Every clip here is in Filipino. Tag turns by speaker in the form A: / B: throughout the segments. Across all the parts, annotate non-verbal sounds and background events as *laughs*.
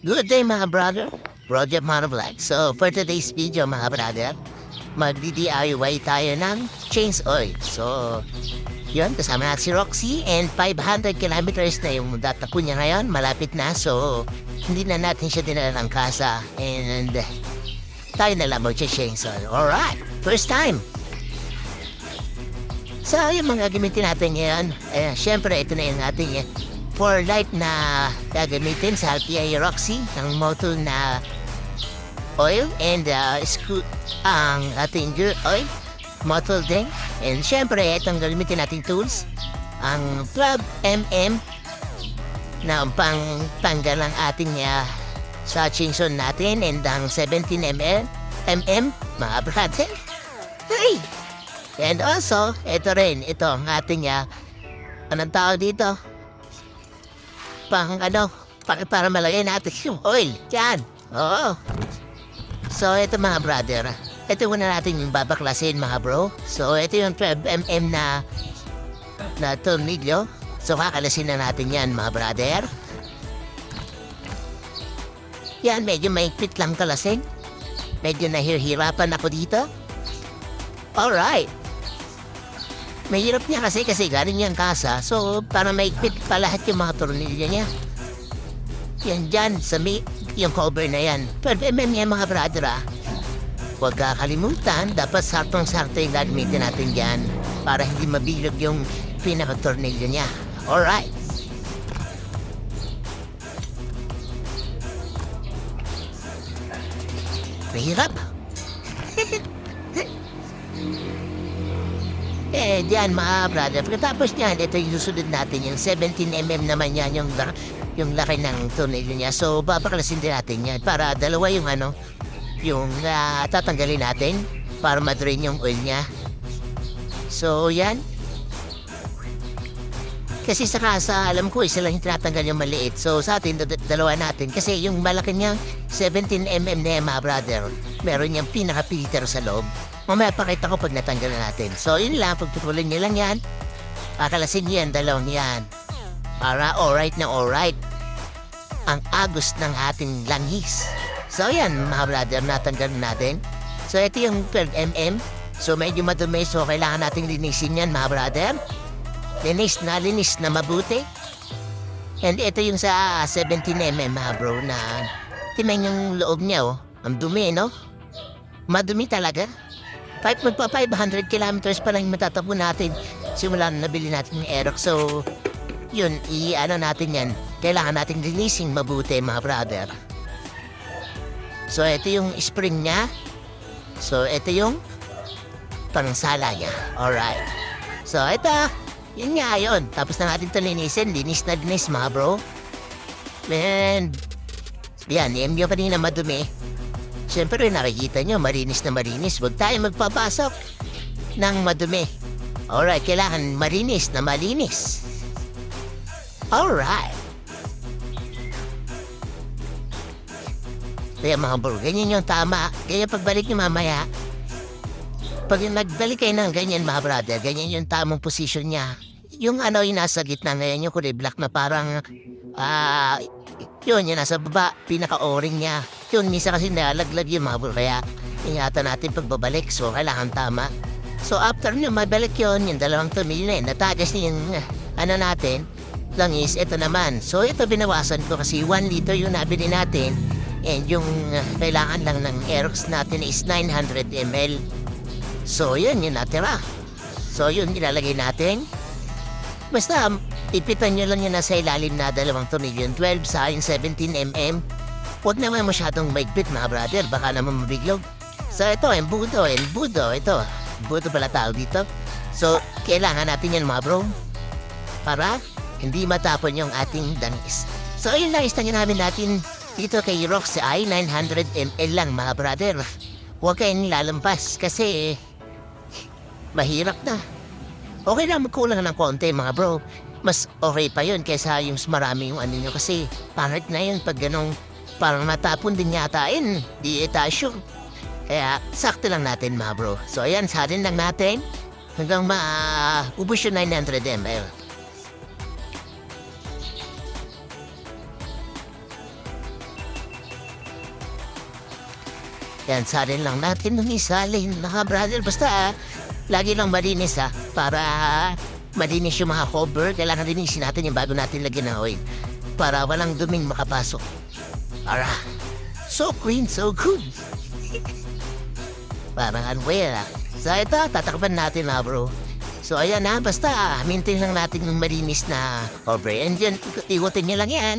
A: Good day mga brother. Project Monovlog. So for today's video mga brother, magdi-DIY tayo ng chains oil. So yun, kasama natin si Roxy and 500 kilometers na yung datapo niya ngayon. Malapit na so hindi na natin siya dinala ng kasa and tayo na lang mag-chains oil. Alright, first time. So yung mga gamitin natin ngayon, eh, syempre ito na yung ating eh, for light na gagamitin sa LPI Roxy ng motor na oil and uh, screw ang ating gear oil motor din. And syempre itong gamitin nating tools ang 12mm na pang tanggal ang ating uh, sa chainsaw natin and ang 17mm mm mga brother. Hey! and also ito rin ito ang ating uh, anong tawag dito pang ano, para, para malagay natin yung oil. Yan. Oo. So, ito mga brother. Ito muna natin yung babaklasin mga bro. So, ito yung 12mm na na tornilyo. So, kakalasin na natin yan mga brother. Yan, medyo maikpit lang kalasin. Medyo nahihirapan ako dito. Alright. Mahirap niya kasi kasi galing niyang kasa. So, para maigpit pa lahat yung mga tornilyo niya. Yan dyan, sa may, yung cover na yan. 12mm yan mga brother ah. Huwag kakalimutan, dapat sartong-sarto yung gagamitin natin dyan para hindi mabilog yung pinaka-tornilyo niya. Alright. Mahirap. *laughs* Eh, diyan mga brother. Pagkatapos niyan, ito yung susunod natin. Yung 17mm naman yan, yung, yung laki ng tornilyo niya. So, babaklasin din natin yan para dalawa yung ano, yung ah, tatanggalin natin para madrain yung oil niya. So, yan. Kasi sa kasa, alam ko, isa lang yung tinatanggal yung maliit. So, sa atin, dalawa natin. Kasi yung malaki niyang 17mm na yan, mga brother, meron niyang pinaka-filter sa loob. Mamaya pakita ko pag natanggal na natin. So, yun lang. Pagpupulin niyo lang yan. Pakalasin niyo yan, dalawang yan. Para alright na alright. Ang agos ng ating langis. So, yan, mga brother, natanggal na natin. So, ito yung 12mm. So, medyo madumi. So, kailangan nating linisin yan, mga brother. Linis na linis na mabuti. And ito yung sa 17mm, mga bro, na timen yung loob niya, oh. Ang dumi, no? Madumi talaga. Kahit magpa 500 kilometers pa lang matatapo natin simula na nabili natin yung Aerox. So, yun, i-ano natin yan. Kailangan natin linisin mabuti, mga brother. So, ito yung spring niya. So, ito yung pangsala niya. Alright. So, ito. Yun nga yun. Tapos na natin ito linisin. Linis na linis, mga bro. And, yan, yung yung kanina madumi. Siyempre, nakikita nyo, marinis na marinis. Huwag tayo magpapasok ng madumi. Alright, kailangan marinis na malinis. Alright. Kaya mga bro, ganyan yung tama. Kaya pagbalik nyo mamaya, pag nagbalik kayo ng ganyan mga brother, ganyan yung tamang position niya. Yung ano yung nasa gitna ngayon, yung kulay black na parang, ah, yun, yung nasa baba, pinaka-o-ring niya. Yun, misa kasi nalaglag yung bro, kaya ingatan natin pagbabalik, so kailangan tama. So after nyo mabalik yun, yung dalawang tumili na yun, natagas niya yung, ano natin, langis, ito naman. So ito binawasan ko kasi 1 liter yung nabili natin, and yung ah, kailangan lang ng Aerox natin is 900 ml. So, yun yung natira. So, yun nilalagay natin. Basta, um, ipitan nyo lang yun na sa ilalim na dalawang tornilyo. Yung 12 sa yung 17mm. Huwag naman masyadong maigpit mga brother. Baka naman mabiglog. So, ito, embudo, embudo. Ito, embudo pala tawag dito. So, kailangan natin yan mga bro. Para hindi matapon yung ating danis. So, yun lang, istangin namin natin dito kay Rox ay 900ml lang mga brother. Huwag kayong lalampas kasi mahirap na. Okay lang magkulang ng konti mga bro. Mas okay pa yun kaysa yung marami yung ano nyo kasi pangit na yun pag ganong parang matapon din yata yun. Di etasyo. Kaya sakto lang natin mga bro. So ayan, salin lang natin hanggang maubos yung 900 ml. Yan, salin lang natin ng isalin, mga brother. Basta, lagi lang malinis ha, para malinis yung mga cover. Kailangan linisin natin yung bago natin lagyan ng oil. Para walang duming makapasok. Para, so clean, so good. Parang unwear ah. So ito, tatakpan natin na bro. So ayan na, basta ah, maintain lang natin yung malinis na cover. And ik- ikutin nyo lang yan.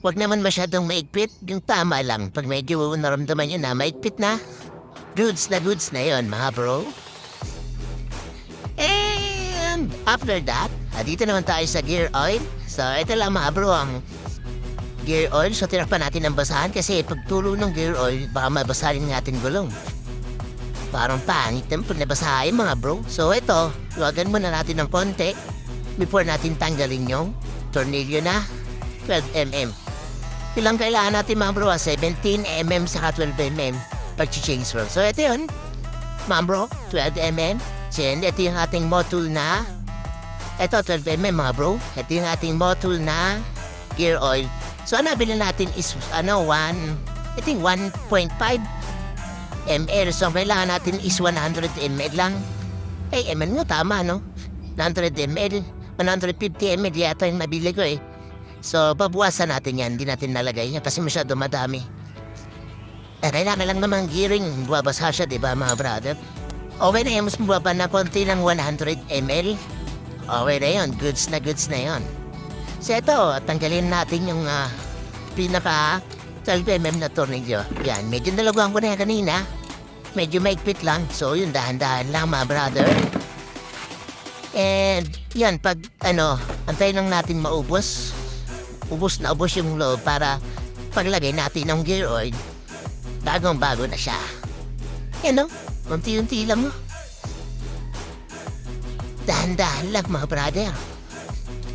A: Huwag naman masyadong maigpit, yung tama lang. Pag medyo naramdaman nyo na maigpit na, goods na goods na yon mga bro. And after that, ah, dito naman tayo sa gear oil. So ito lang mga bro ang gear oil. So tirapan natin ng basahan kasi pag tulo ng gear oil, baka mabasahin natin gulong. Parang pangit pag nabasahin mga bro. So ito, luwagan muna natin ng konti before natin tanggalin yung tornilyo na 12mm. Ilang kailangan natin mga bro? ah, 17mm saka 12mm pag-change roll. So ito yun, mga bro, 12mm. Then ito yung ating motul na ito 12mm mga bro. Ito yung ating motul na gear oil. So ang nabili natin is ano 1 I think 1.5 ml. So, ang kailangan natin is 100 ml lang. Eh, ml mo, tama, no? 100 ml. 150 ml yata yung nabili ko eh. So, babuwasan natin yan. Hindi natin nalagay yan kasi masyado madami. Eh, kailangan lang naman gearing. Buwabasa siya, di ba, mga brother? Okay na yun. Mas na konti ng 100 ml. Okay na yun. Goods na goods na yun. So, ito, tanggalin natin yung ah, pinaka 12mm na tornilyo. Yan, medyo nalaguan ko na yan kanina. Medyo maigpit lang. So, yun, dahan-dahan lang, mga brother. And, yan, pag, ano, antayin lang natin maubos. Ubos na ubos yung loob para paglagay natin ng gear oil, bagong-bago na siya. Yan, no? Unti-unti lang, no? Dahan-dahan lang, mga brother.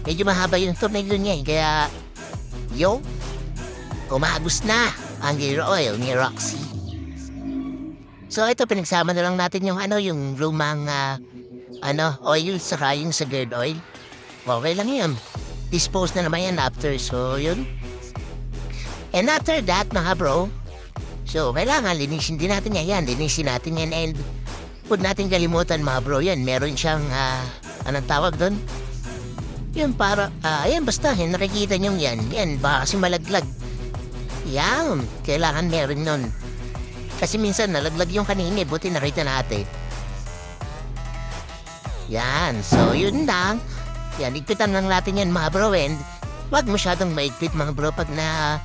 A: Medyo mahaba yung tornilyo niya, eh, kaya, yo, umagos na ang gear oil ni Roxy. So ito pinagsama na lang natin yung ano yung lumang ah, ano oil saka yung sa gear oil. Okay lang yun. Dispose na naman yan after so yun. And after that mga bro, so kailangan linisin din natin yan. yan. Linisin natin yan and huwag natin kalimutan mga bro yan. Meron siyang ah, anong tawag doon? Yun para, ah, yan basta, yan, nakikita nyo yan. Yan, baka kasi malaglag. Yan, kailangan meron nun. Kasi minsan nalaglag yung kanina, eh, buti nakita natin. Yan, so yun lang. Yan, igpitan lang natin yan mga bro and wag masyadong maigpit mga bro pag na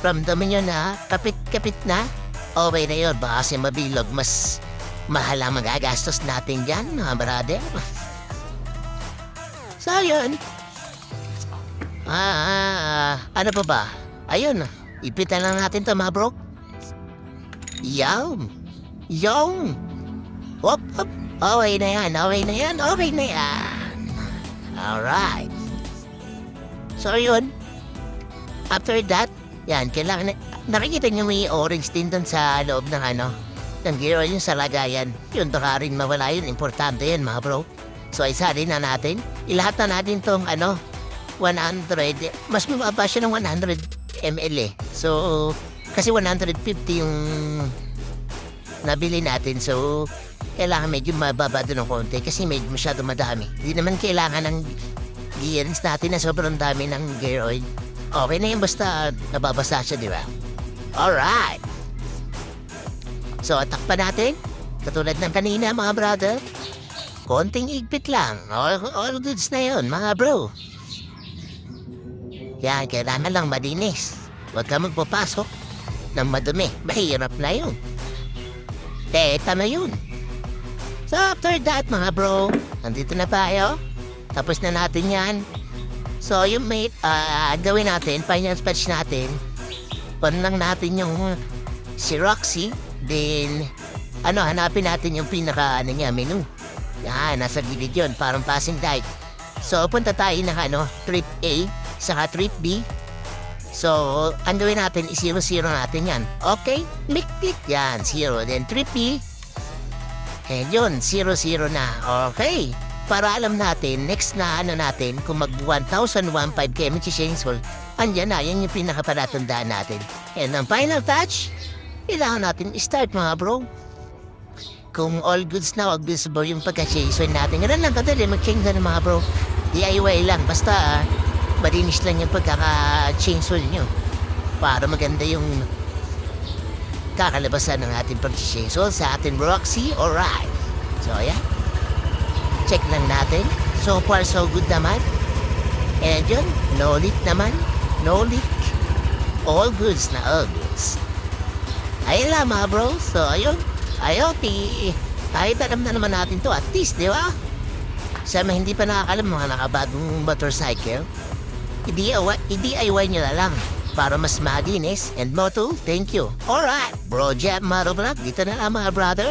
A: ramdaman nyo na kapit-kapit na. Okay na yun, baka kasi mabilog, mas mahal ang magagastos natin dyan mga brother. So yun. Ah, ah, ano pa ba? Ayun, ipitan lang natin to mga bro. Yum! Yum! Hop, hop. Okay na yan, okay na yan, okay na yan. Alright. So yun. After that, yan, kailangan na, nakikita niyo may orange din doon sa loob ng ano, ng gear oil yung sa lagayan. Yun, baka rin mawala yun. Importante yan, mga bro. So, isa rin na natin. Ilahat na natin tong ano, 100. Mas mababa siya ng 100 ml eh. So, kasi 150 yung nabili natin. So, kailangan medyo mababa doon ng konti kasi medyo masyado madami. Hindi naman kailangan ng gearings natin na sobrang dami ng gear oil. Okay na yun basta nababasa siya, di ba? Alright! So, takpan natin. Katulad ng kanina, mga brother. Konting igpit lang. All, all goods na yun, mga bro. Yan, kailangan lang malinis. Huwag ka magpapasok ng madumi. Mahirap na yun. Teta na yun. So after that mga bro, nandito na tayo. Tapos na natin yan. So yung mate, ah gawin natin, finance patch natin. Pon lang natin yung si Roxy. Then, ano, hanapin natin yung pinaka, ano niya, menu. Yan, nasa gilid yun, parang passing light. So, punta tayo ng ano, trip A, saka trip B. So, ang gawin natin, 0-0 natin yan. Okay? Click-click yan, 0. Then trip B, and yun, 0-0 na. Okay. Para alam natin, next na ano natin, kung mag 1,001.5 km chainsaw, andyan na, yan yung pinakapalatandaan natin. And ang final touch, kailangan natin i-start mga bro. Kung all goods na, wag visible yung pagka-chainsaw natin. Ganun lang kadali, mag-chainsaw na mga bro. DIY lang, basta ah, malinis lang yung pagkaka-chainsaw nyo. Para maganda yung kakalabasan ng ating pag-chainsaw sa ating Roxy Alright. So, ayan. Check lang natin. So far, so good naman. And yun, no leak naman. No leak. All goods na all goods. Ayun lang mga bro. So ayun. Ayun, ti, kahit alam na naman natin to at least, di ba? Sa mga hindi pa nakakalam mga nakabagong motorcycle, i-DIY, i-DIY nyo na lang para mas malinis. And Moto, thank you. Alright, Bro Jeb Motovlog, dito na lang mga brother.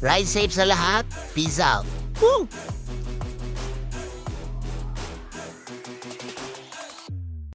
A: Ride safe sa lahat. Peace out. Woo!